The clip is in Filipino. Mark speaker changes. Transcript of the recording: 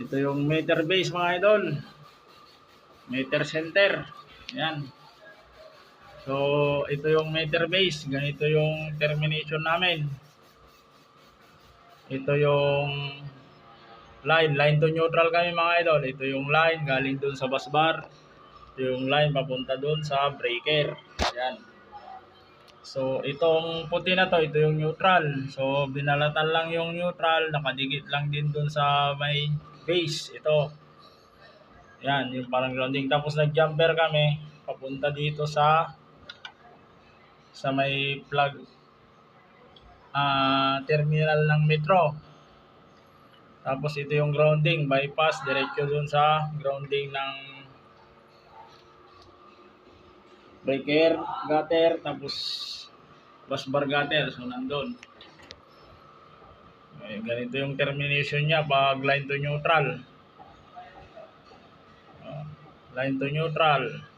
Speaker 1: Ito yung meter base mga idol. Meter center. Yan. So, ito yung meter base. Ganito yung termination namin. Ito yung line. Line to neutral kami mga idol. Ito yung line galing dun sa bus bar. Ito yung line papunta dun sa breaker. Yan. So, itong puti na to, ito yung neutral. So, binalatan lang yung neutral, nakadikit lang din dun sa may base. Ito. Yan, yung parang grounding. Tapos nag-jumper kami, papunta dito sa sa may plug ah terminal ng metro. Tapos ito yung grounding, bypass, diretso dun sa grounding ng breaker, gutter, tapos bus bar gutter. So, nandun. Eh, ganito yung termination niya pag line to neutral. Ah, line to neutral.